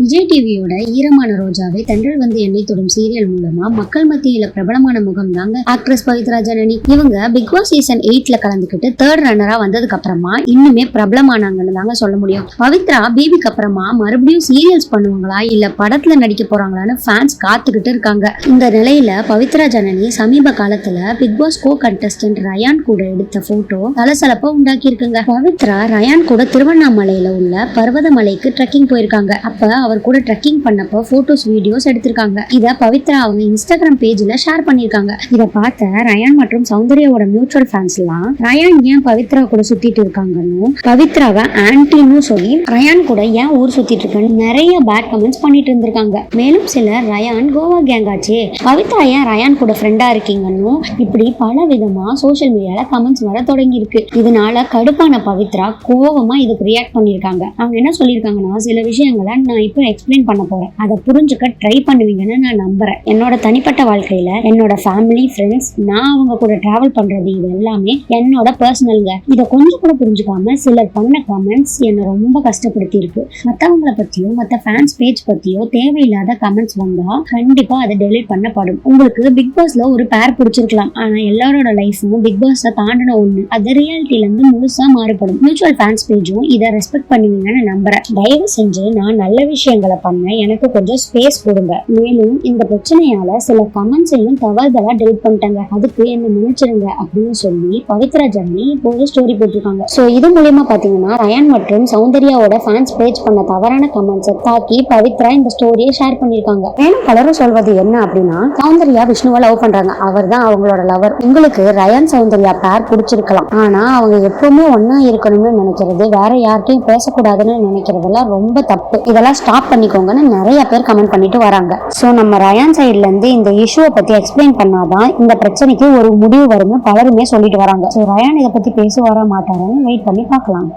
விஜய் டிவியோட ஈரமான ரோஜாவை தென்றல் வந்து எண்ணெய் தொடும் சீரியல் மூலமா மக்கள் மத்தியில பிரபலமான முகம் தாங்க ஆக்ட்ரஸ் பவித்ரா ஜனனி. இவங்க பிக் பாஸ் சீசன் எயிட்ல கலந்துக்கிட்டு தேர்ட் ரன்னரா வந்ததுக்கு அப்புறமா இன்னுமே பிரபலமானாங்கன்னு தாங்க சொல்ல முடியும். பவித்ரா பேபிக்கு அப்புறமா மறுபடியும் சீரியல்ஸ் பண்ணுவாங்களா இல்ல படத்துல நடிக்க போறாங்களான்னு ஃபேன்ஸ் காத்துக்கிட்டு இருக்காங்க. இந்த நிலையில பவித்ரா ஜனனி சமீப காலத்துல Bigg Boss co contestant Rayan கூட எடுத்த போட்டோ சலசலப்பை உண்டாக்கி இருக்குங்க பவித்ரா ரயான் கூட திருவண்ணாமலையில உள்ள பர்வதமலைக்கு ட்ரெக்கிங் போயிருக்காங்க. அப்ப அவர் கூட ட்ரெக்கிங் பண்ணப்போ போட்டோஸ் வீடியோஸ் எடுத்திருக்காங்க. இத பவித்ரா அவங்க இன்ஸ்டாகிராம் பேஜ்ல ஷேர் பண்ணிருக்காங்க இத பார்த்த ரயான் மற்றும் சௌந்தர்யாவோட மியூச்சுவல் ஃபேன்ஸ் எல்லாம் ரயான் ஏன் பவித்ரா கூட சுத்திட்டு இருக்காங்கன்னு? பவித்ராவை ஆன்டின்னு சொல்லி ரயான் கூட ஏன் ஊர் சுத்திட்டு இருக்கான்னு நிறைய பேட் கமெண்ட்ஸ் பண்ணிட்டு இருந்திருக்காங்க. மேலும் சிலர் ரயான் கோவா கேங் ஆச்சே. பவித்ரா ஏன் ரயான் கூட ஃப்ரெண்டா இருக்கீங்கன்னு? இப்படி பல விதமா சோஷியல் மீடியால கமெண்ட்ஸ் வர தொடங்கி இருக்கு இதனால கடுப்பான பவித்ரா கோவமா இதுக்கு ரியாக்ட் பண்ணிருக்காங்க அவங்க என்ன சொல்லியிருக்காங்கன்னா சில விஷயங்களை நான் இப்ப எக்ஸ்பிளைன் பண்ண போறேன். அதை புரிஞ்சுக்க ட்ரை பண்ணுவீங்கன்னு நான் நம்புறேன். என்னோட தனிப்பட்ட வாழ்க்கையில என்னோட ஃபேமிலி ஃப்ரெண்ட்ஸ் நான் அவங்க கூட டிராவல் பண்றது இது எல்லாமே என்னோட பர்சனல்ங்க இதை கொஞ்சம் கூட புரிஞ்சுக்காம சிலர் பண்ண கமெண்ட்ஸ் என்னை ரொம்ப கஷ்டப்படுத்தி இருக்கு மற்றவங்கள பத்தியோ மற்ற ஃபேன்ஸ் பேஜ் பத்தியோ தேவையில்லாத கமெண்ட்ஸ் வந்தா கண்டிப்பா அதை டெலிட் பண்ணப்படும். உங்களுக்கு பிக் பாஸ்ல ஒரு பேர் பிடிச்சிருக்கலாம். ஆனா எல்லாரோட லைஃப்பும் பிக் பாஸ்ல தாண்டின ஒண்ணு. அது ரியாலிட்டில இருந்து முழுசா மாறுபடும். மியூச்சுவல் ஃபேன்ஸ் பேஜும் இதை ரெஸ்பெக்ட் பண்ணுவீங்கன்னு நம்புறேன். தயவு செஞ்சு நான் நல்ல விஷயம் விஷயங்களை பண்ண எனக்கு கொஞ்சம் ஸ்பேஸ் கொடுங்க. மேலும் இந்த பிரச்சனையால சில கமெண்ட்ஸையும் தவறுதலா டெலிட் பண்ணிட்டாங்க. அதுக்கு என்ன நினைச்சிருங்க அப்படின்னு சொல்லி பவித்ரா ஜர்னி இப்போ ஒரு ஸ்டோரி போட்டிருக்காங்க. ஸோ இது மூலியமா பாத்தீங்கன்னா ரயான் மற்றும் சௌந்தர்யாவோட ஃபேன்ஸ் பேஜ் பண்ண தவறான கமெண்ட்ஸை தாக்கி பவித்ரா இந்த ஸ்டோரியை ஷேர் பண்ணியிருக்காங்க மேலும் பலரும் சொல்வது என்ன அப்படின்னா சௌந்தர்யா விஷ்ணுவை லவ் பண்றாங்க. அவர் தான் அவங்களோட லவர் உங்களுக்கு ரயான் சௌந்தர்யா பேர் பிடிச்சிருக்கலாம். ஆனா அவங்க எப்பவுமே ஒன்னா இருக்கணும்னு நினைக்கிறது வேற யார்கிட்டயும் பேசக்கூடாதுன்னு நினைக்கிறதெல்லாம் ரொம்ப தப்பு. இதெல்லாம் ஸ்டாப் பண்ணிக்கோங்கன்னு நிறைய பேர் கமெண்ட் பண்ணிட்டு வராங்க. ஸோ நம்ம ரயான் சைட்லேருந்து இந்த இஷ்யூவை பத்தி எக்ஸ்பிளைன் பண்ணாதான் இந்த பிரச்சனைக்கு ஒரு முடிவு வரும்னு பலருமே சொல்லிட்டு வராங்க. ஸோ ரயான் இதை பத்தி பேசுவாரா மாட்டாரான்னு வெயிட் பண்ணி பார்க்கலாம்